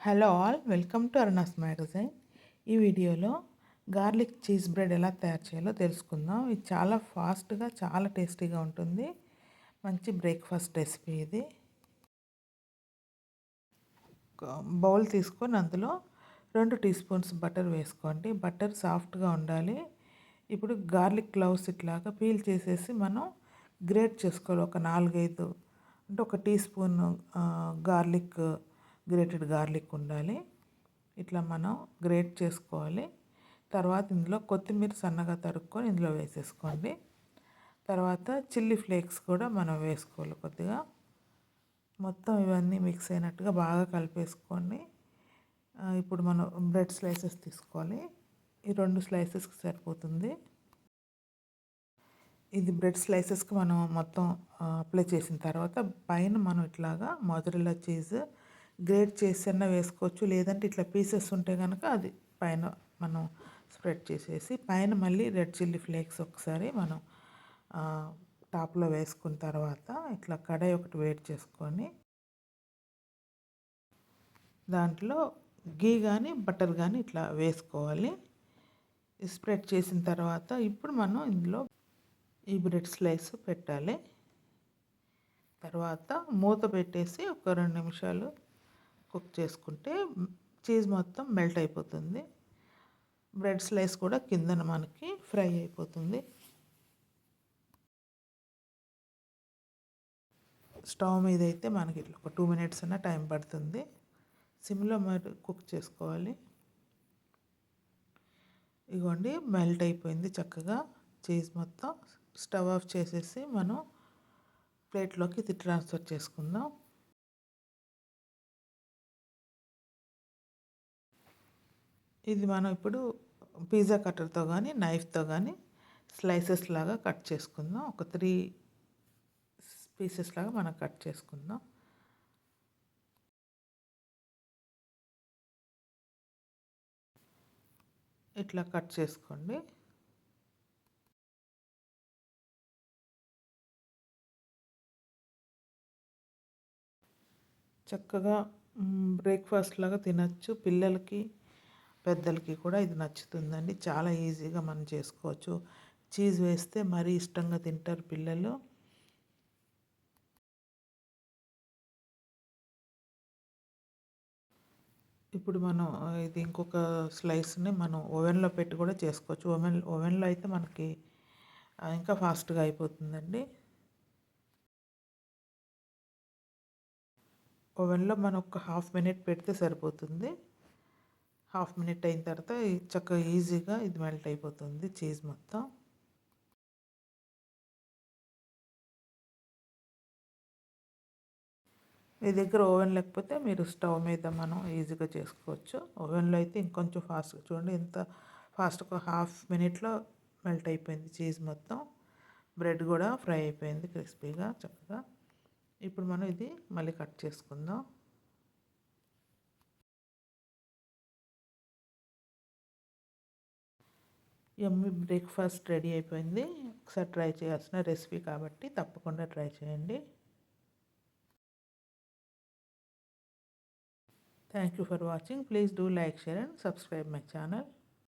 Hello all welcome to Aruna's magazine. ఈ వీడియోలో garlic cheese bread ఎలా తయారు చేయాలో తెలుసుకుందాం. ఇది చాలా ఫాస్ట్గా చాలా టేస్టీగా ఉంటుంది. మంచి బ్రేక్ఫాస్ట్ రెసిపీ ఇది. బౌల్ తీసుకొని అందులో రెండు టీ స్పూన్స్ బటర్ వేసుకోండి. బటర్ సాఫ్ట్గా ఉండాలి. ఇప్పుడు గార్లిక్ క్లౌస్ ఇట్లాగా పీల్ చేసేసి మనం గ్రేట్ చేసుకోవాలి. ఒక నాలుగైదు అంటే ఒక tea spoon garlic grated garlic ఉండాలి. ఇట్లా మనం గ్రేట్ చేసుకోవాలి. తర్వాత ఇందులో కొత్తిమీర సన్నగా తరుక్కొని ఇందులో వేసేసుకోండి. తర్వాత చిల్లీ ఫ్లేక్స్ కూడా మనం వేసుకోవాలి కొద్దిగా. మొత్తం ఇవన్నీ మిక్స్ అయినట్టుగా బాగా కలిపేసుకొని ఇప్పుడు మనం బ్రెడ్ స్లైసెస్ తీసుకోవాలి. ఈ రెండు స్లైసెస్కి సరిపోతుంది. ఇది బ్రెడ్ స్లైసెస్కి మనం మొత్తం అప్లై చేసిన తర్వాత పైన మనం ఇట్లాగా మొదటిలా చీజ్ గ్రేట్ చేసన్నా వేసుకోవచ్చు. లేదంటే ఇట్లా పీసెస్ ఉంటే కనుక అది పైన మనం స్ప్రెడ్ చేసేసి పైన మళ్ళీ రెడ్ చిల్లీ ఫ్లేక్స్ ఒకసారి మనం టాప్లో వేసుకున్న తర్వాత ఇట్లా కడాయి ఒకటి వేడి చేసుకొని దాంట్లో గీ కానీ బటర్ కానీ ఇట్లా వేసుకోవాలి. స్ప్రెడ్ చేసిన తర్వాత ఇప్పుడు మనం ఇందులో ఈ బ్రెడ్ స్లైస్ పెట్టాలి. తర్వాత మూత పెట్టేసి ఒక రెండు నిమిషాలు కుక్ చేసుకుంటే చీజ్ మొత్తం మెల్ట్ అయిపోతుంది. బ్రెడ్ స్లైస్ కూడా కిందన మనకి ఫ్రై అయిపోతుంది. స్టవ్ మీద అయితే మనకి ఇట్లా ఒక టూ మినిట్స్ అన్న టైం పడుతుంది. సిమ్లో మరి కుక్ చేసుకోవాలి. ఇగోండి మెల్ట్ అయిపోయింది చక్కగా. చీజ్ మొత్తం స్టవ్ ఆఫ్ చేసేసి మనం ప్లేట్లోకి ఇది ట్రాన్స్ఫర్ చేసుకుందాం. ఇది మనం ఇప్పుడు పిజ్జా కట్టర్తో కానీ నైఫ్తో కానీ స్లైసెస్ లాగా కట్ చేసుకుందాం. ఒక త్రీ పీసెస్ లాగా మనం కట్ చేసుకుందాం. ఇట్లా కట్ చేసుకోండి. చక్కగా బ్రేక్ఫాస్ట్ లాగా తినచ్చు. పిల్లలకి పెద్దలకి కూడా ఇది నచ్చుతుందండి. చాలా ఈజీగా మనం చేసుకోవచ్చు. చీజ్ వేస్తే మరీ ఇష్టంగా తింటారు పిల్లలు. ఇప్పుడు మనం ఇది ఇంకొక స్లైస్ని మనం ఓవెన్లో పెట్టి కూడా చేసుకోవచ్చు. ఓవెన్ ఓవెన్లో అయితే మనకి ఇంకా ఫాస్ట్గా అయిపోతుందండి. ఓవెన్లో మనం ఒక హాఫ్ మినిట్ పెడితే సరిపోతుంది. హాఫ్ మినిట్ అయిన తర్వాత చక్కగా ఈజీగా ఇది మెల్ట్ అయిపోతుంది చీజ్ మొత్తం. మీ దగ్గర ఓవెన్ లేకపోతే మీరు స్టవ్ మీద మనం ఈజీగా చేసుకోవచ్చు. ఓవెన్లో అయితే ఇంకొంచెం ఫాస్ట్గా చూడండి ఇంత ఫాస్ట్గా హాఫ్ మినిట్లో మెల్ట్ అయిపోయింది చీజ్ మొత్తం. బ్రెడ్ కూడా ఫ్రై అయిపోయింది క్రిస్పీగా చక్కగా. ఇప్పుడు మనం ఇది మళ్ళీ కట్ చేసుకుందాం. ఎమ్మి బ్రేక్ఫాస్ట్ రెడీ అయిపోయింది. ఒకసారి ట్రై చేయాల్సిన రెసిపీ కాబట్టి తప్పకుండా ట్రై చేయండి. Thank you for watching please do like share and subscribe my channel